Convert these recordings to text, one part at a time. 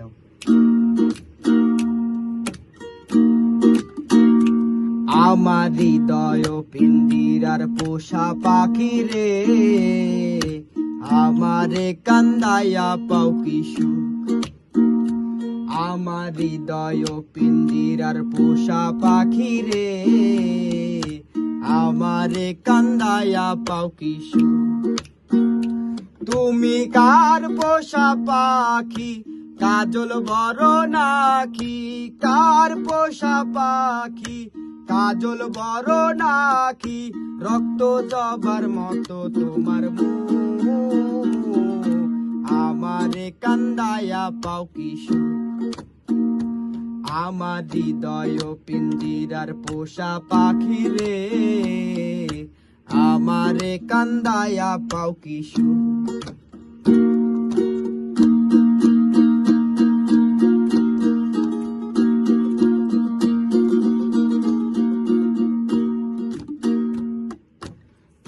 নাও আমার হৃদয় পিন্দিরার পোষা পাখি রে, আমারে কান্দায়া পাও কিশু আমার হৃদয় পিন্দিরার পোষা পাখি রে, আমারে কান্দায়া পাও কিশু তুমি কার পোষা পাখি? কাজল বড় নাকি কার পোষা পাখি? কাজল বড় নাকি রক্ত জবার মতো তোমার আমারে কান্দায়া পাও কিশু আমার হৃদয় পিঞ্জিরার পোষা পাখি রে। আমারে কান্দায়া পাও কিশু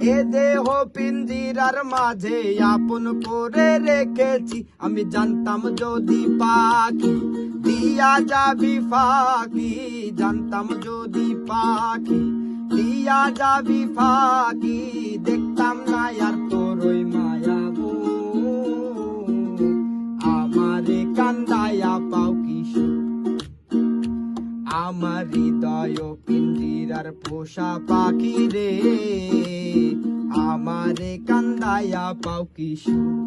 এ দেহ পিন্দিরার মাঝে আপন করে রেখেছি। আমি জানতাম যদি পাখি দিয়া যাবি ফাঁকি, জানতাম যদি পাখি দিয়া যাবি ফাঁকি দেখতাম আমার হৃদয় পিঞ্জিরার পোষা পাখি রে। আমার কান্দায়া পাও কিশু।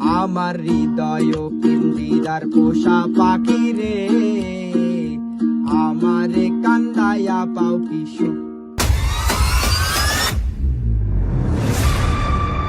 আমার হৃদয় পিঞ্জিরার পোষা পাখি রে।